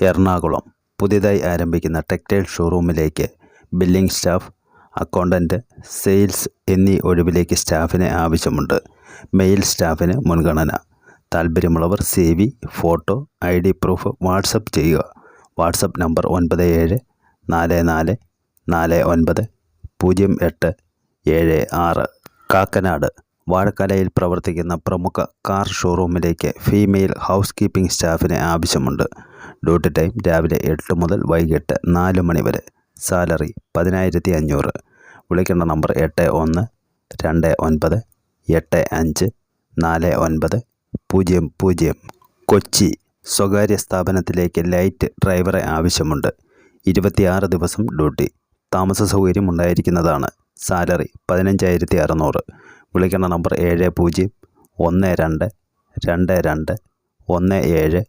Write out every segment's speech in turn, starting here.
എറണാകുളം പുതിയതായി ആരംഭിക്കുന്ന ടെക്സ്റ്റൈൽ ഷോറൂമിലേക്ക് ബില്ലിംഗ് സ്റ്റാഫ് അക്കൗണ്ടന്റ് സെയിൽസ് എന്നീ ഒഴിവിലേക്ക് സ്റ്റാഫിനെ ആവശ്യമുണ്ട്. മെയിൽ സ്റ്റാഫിന് മുൻഗണന. താല്പര്യമുള്ളവർ C V photo I D proof WhatsApp ചെയ്യുക. വാട്സപ്പ് നമ്പർ ഒൻപത് ഏഴ് നാല് നാല് നാല് ഒൻപത് പൂജ്യം എട്ട് ഏഴ് ആറ്. കാക്കനാട് വാഴക്കലയിൽ പ്രവർത്തിക്കുന്ന പ്രമുഖ കാർ ഷോറൂമിലേക്ക് ഫീമെയിൽ ഹൗസ് കീപ്പിംഗ് സ്റ്റാഫിന് ആവശ്യമുണ്ട്. ഡ്യൂട്ടി ടൈം രാവിലെ എട്ട് മുതൽ വൈകിട്ട് നാല് മണി വരെ. സാലറി പതിനായിരത്തി അഞ്ഞൂറ് വിളിക്കേണ്ട നമ്പർ എട്ട് ഒന്ന് രണ്ട് ഒൻപത് എട്ട് അഞ്ച് നാല് ഒൻപത് പൂജ്യം പൂജ്യം. കൊച്ചി സ്വകാര്യ സ്ഥാപനത്തിലേക്ക് ലൈറ്റ് ഡ്രൈവറെ ആവശ്യമുണ്ട്. ഇരുപത്തിയാറ് ദിവസം ഡ്യൂട്ടി. താമസ സൗകര്യം ഉണ്ടായിരിക്കുന്നതാണ്. സാലറി പതിനഞ്ചായിരത്തി അറുന്നൂറ് വിളിക്കേണ്ട നമ്പർ ഏഴ് പൂജ്യം ഒന്ന് രണ്ട് രണ്ട് രണ്ട് ഒന്ന് ഏഴ്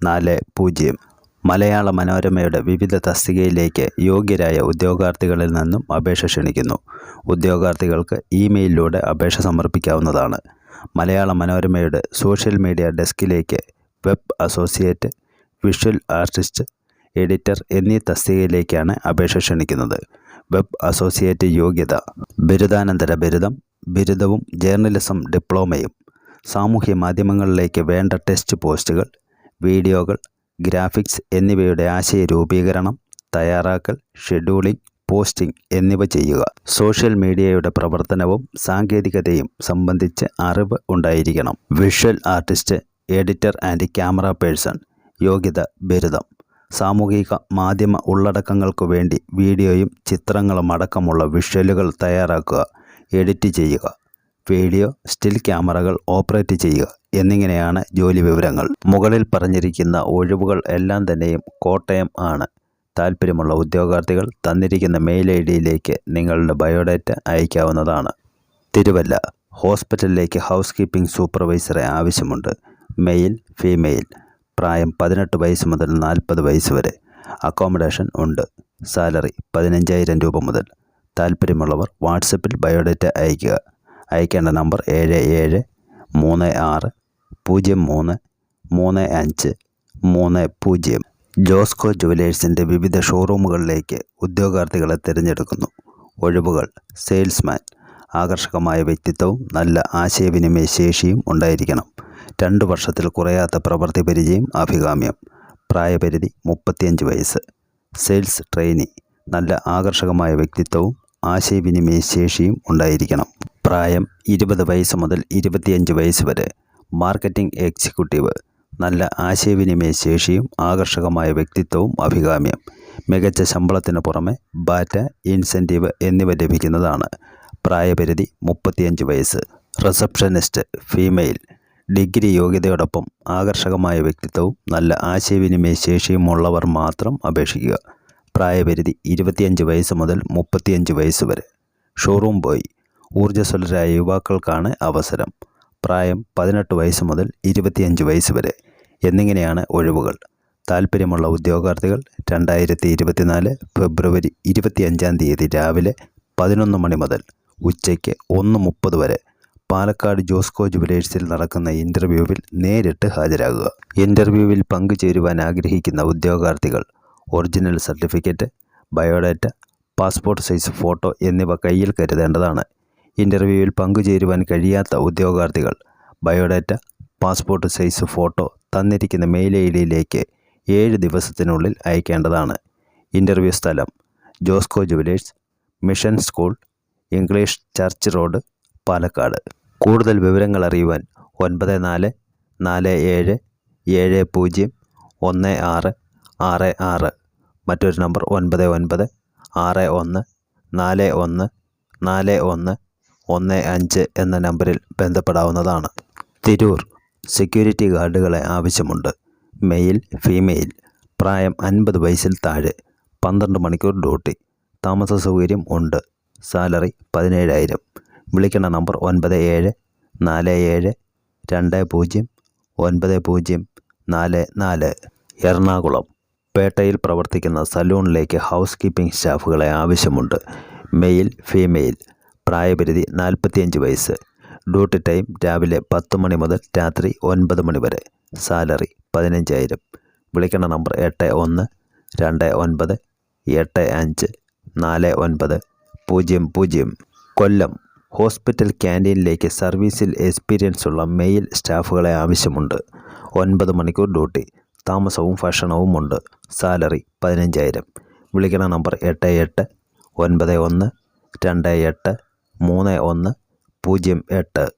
നാല് പൂജ്യം. മലയാള മനോരമയുടെ വിവിധ തസ്തികയിലേക്ക് യോഗ്യരായ ഉദ്യോഗാർത്ഥികളിൽ നിന്നും അപേക്ഷ ക്ഷണിക്കുന്നു. ഉദ്യോഗാർത്ഥികൾക്ക് ഇമെയിലിലൂടെ അപേക്ഷ സമർപ്പിക്കാവുന്നതാണ്. മലയാള മനോരമയുടെ social media ഡെസ്കിലേക്ക് web associate visual artist editor എന്നീ തസ്തികയിലേക്കാണ് അപേക്ഷ ക്ഷണിക്കുന്നത്. വെബ് അസോസിയേറ്റ് യോഗ്യത ബിരുദാനന്തര ബിരുദം ബിരുദവും ജേർണലിസം ഡിപ്ലോമയും സാമൂഹ്യ മാധ്യമങ്ങളിലേക്ക് വേണ്ട ടെസ്റ്റ് പോസ്റ്റുകൾ വീഡിയോകൾ ഗ്രാഫിക്സ് എന്നിവയുടെ ആശയ രൂപീകരണം തയ്യാറാക്കൽ ഷെഡ്യൂളിംഗ് പോസ്റ്റിംഗ് എന്നിവ ചെയ്യുക. സോഷ്യൽ മീഡിയയുടെ പ്രവർത്തനവും സാങ്കേതികതയും സംബന്ധിച്ച് അറിവ് ഉണ്ടായിരിക്കണം. Visual artist editor and camera person യോഗ്യത ബിരുദം. സാമൂഹിക മാധ്യമ ഉള്ളടക്കങ്ങൾക്കു വേണ്ടി വീഡിയോയും ചിത്രങ്ങളും അടക്കമുള്ള വിഷ്വലുകൾ തയ്യാറാക്കുക. എഡിറ്റ് ചെയ്യുക. വീഡിയോ സ്റ്റിൽ ക്യാമറകൾ ഓപ്പറേറ്റ് ചെയ്യുക എന്നിങ്ങനെയാണ് ജോലി വിവരങ്ങൾ. മുകളിൽ പറഞ്ഞിരിക്കുന്ന ഒഴിവുകൾ എല്ലാം തന്നെയും കോട്ടയം ആണ്. താൽപ്പര്യമുള്ള ഉദ്യോഗാർത്ഥികൾ തന്നിരിക്കുന്ന മെയിൽ ഐ ഡിയിലേക്ക് നിങ്ങളുടെ ബയോഡാറ്റ അയക്കാവുന്നതാണ് തിരുവല്ല ഹോസ്പിറ്റലിലേക്ക് ഹൗസ് കീപ്പിംഗ് സൂപ്പർവൈസറെ ആവശ്യമുണ്ട്. മെയിൽ ഫീമെയിൽ പ്രായം പതിനെട്ട് വയസ്സ് മുതൽ നാൽപ്പത് വയസ്സ് വരെ. അക്കോമഡേഷൻ ഉണ്ട്. സാലറി പതിനഞ്ചായിരം രൂപ മുതൽ. താൽപ്പര്യമുള്ളവർ വാട്സപ്പിൽ ബയോഡേറ്റ അയയ്ക്കുക. അയക്കേണ്ട നമ്പർ ഏഴ് ഏഴ് മൂന്ന് ആറ് പൂജ്യം മൂന്ന് മൂന്ന് അഞ്ച് മൂന്ന് പൂജ്യം. ജോസ്കോ ജുവലേഴ്സിന്റെ വിവിധ ഷോറൂമുകളിലേക്ക് ഉദ്യോഗാർത്ഥികളെ തിരഞ്ഞെടുക്കുന്നു. ഒഴിവുകൾ. സെയിൽസ്മാൻ. ആകർഷകമായ വ്യക്തിത്വവും നല്ല ആശയവിനിമയ ശേഷിയും ഉണ്ടായിരിക്കണം. രണ്ട് വർഷത്തിൽ കുറയാത്ത പ്രവൃത്തി പരിചയം അഭികാമ്യം. പ്രായപരിധി മുപ്പത്തിയഞ്ച് വയസ്സ്. Sales trainee. നല്ല ആകർഷകമായ വ്യക്തിത്വവും ആശയവിനിമയ ശേഷിയും ഉണ്ടായിരിക്കണം. പ്രായം ഇരുപത് വയസ്സ് മുതൽ ഇരുപത്തിയഞ്ച് വയസ്സ് വരെ. Marketing executive. നല്ല ആശയവിനിമയ ശേഷിയും ആകർഷകമായ വ്യക്തിത്വവും അഭികാമ്യം. മികച്ച ശമ്പളത്തിന് പുറമെ ബാറ്റ ഇൻസെന്റീവ് എന്നിവ ലഭിക്കുന്നതാണ്. പ്രായപരിധി മുപ്പത്തിയഞ്ച് വയസ്സ്. Receptionist female. ഡിഗ്രി യോഗ്യതയോടൊപ്പം ആകർഷകമായ വ്യക്തിത്വവും നല്ല ആശയവിനിമയ ശേഷിയുമുള്ളവർ മാത്രം അപേക്ഷിക്കുക. പ്രായപരിധി ഇരുപത്തിയഞ്ച് വയസ്സ് മുതൽ മുപ്പത്തിയഞ്ച് വയസ്സ് വരെ. ഷോറൂം ബോയ് ഊർജസ്വലരായ യുവാക്കൾക്കാണ് അവസരം. പ്രായം പതിനെട്ട് വയസ്സ് മുതൽ ഇരുപത്തിയഞ്ച് വയസ്സ് വരെ. എന്നിങ്ങനെയാണ് ഒഴിവുകൾ. താൽപ്പര്യമുള്ള ഉദ്യോഗാർത്ഥികൾ രണ്ടായിരത്തി ഇരുപത്തിനാല് ഫെബ്രുവരി ഇരുപത്തിയഞ്ചാം തീയതി രാവിലെ പതിനൊന്ന് മണി മുതൽ ഉച്ചയ്ക്ക് ഒന്ന് മുപ്പത് വരെ പാലക്കാട് ജോസ്കോ ജുവലേഴ്സിൽ നടക്കുന്ന ഇന്റർവ്യൂവിൽ നേരിട്ട് ഹാജരാകുക. ഇന്റർവ്യൂവിൽ പങ്കുചേരുവാൻ ആഗ്രഹിക്കുന്ന ഉദ്യോഗാർത്ഥികൾ original certificate biodata passport size photo എന്നിവ കയ്യിൽ കരുതേണ്ടതാണ്. ഇന്റർവ്യൂവിൽ പങ്കുചേരുവാൻ കഴിയാത്ത ഉദ്യോഗാർത്ഥികൾ ബയോഡാറ്റ പാസ്പോർട്ട് സൈസ് ഫോട്ടോ തന്നിരിക്കുന്ന മെയിൽ ഐ ഡിയിലേക്ക് ഏഴ് ദിവസത്തിനുള്ളിൽ അയക്കേണ്ടതാണ്. ഇന്റർവ്യൂ സ്ഥലം Josco jewellers mission school English church road Palakkad. കൂടുതൽ വിവരങ്ങൾ അറിയുവാൻ ഒൻപത് നാല് നാല് ഏഴ് ഏഴ് പൂജ്യം ഒന്ന് ആറ് ആറ് ആറ്. മറ്റൊരു നമ്പർ ഒൻപത് ഒൻപത് ആറ് ഒന്ന് നാല് ഒന്ന് നാല് ഒന്ന് ഒന്ന് അഞ്ച് എന്ന നമ്പറിൽ ബന്ധപ്പെടാവുന്നതാണ്. തിരൂർ സെക്യൂരിറ്റി ഗാർഡുകളെ ആവശ്യമുണ്ട്. മെയിൽ ഫീമെയിൽ പ്രായം അൻപത് വയസ്സിൽ താഴെ പന്ത്രണ്ട് മണിക്കൂർ ഡ്യൂട്ടി താമസ സൗകര്യം ഉണ്ട്. സാലറി പതിനേഴായിരം. വിളിക്കുന്ന നമ്പർ ഒൻപത് ഏഴ് നാല് ഏഴ് രണ്ട് പൂജ്യം ഒൻപത് പൂജ്യം നാല് നാല്. എറണാകുളം പേട്ടയിൽ പ്രവർത്തിക്കുന്ന സലൂണിലേക്ക് ഹൗസ് കീപ്പിംഗ് സ്റ്റാഫുകളെ ആവശ്യമുണ്ട്. Male female. പ്രായപരിധി നാൽപ്പത്തിയഞ്ച് വയസ്സ്. ഡ്യൂട്ടി ടൈം രാവിലെ പത്ത് മണി മുതൽ രാത്രി ഒൻപത് മണി വരെ. സാലറി പതിനഞ്ചായിരം. വിളിക്കേണ്ട നമ്പർ എട്ട് ഒന്ന് രണ്ട് ഒൻപത് എട്ട് അഞ്ച് നാല് ഒൻപത് പൂജ്യം പൂജ്യം. കൊല്ലം ഹോസ്പിറ്റൽ ക്യാന്റീനിലേക്ക് സർവീസിൽ എക്സ്പീരിയൻസ് ഉള്ള മെയിൽ സ്റ്റാഫുകളെ ആവശ്യമുണ്ട്. ഒൻപത് മണിക്കൂർ ഡ്യൂട്ടി. താമസവും ഭക്ഷണവും ഉണ്ട്. സാലറി പതിനഞ്ചായിരം. വിളിക്കണ നമ്പർ എട്ട് എട്ട് ഒൻപത് ഒന്ന് രണ്ട് എട്ട് മൂന്ന് ഒന്ന് പൂജ്യം എട്ട്.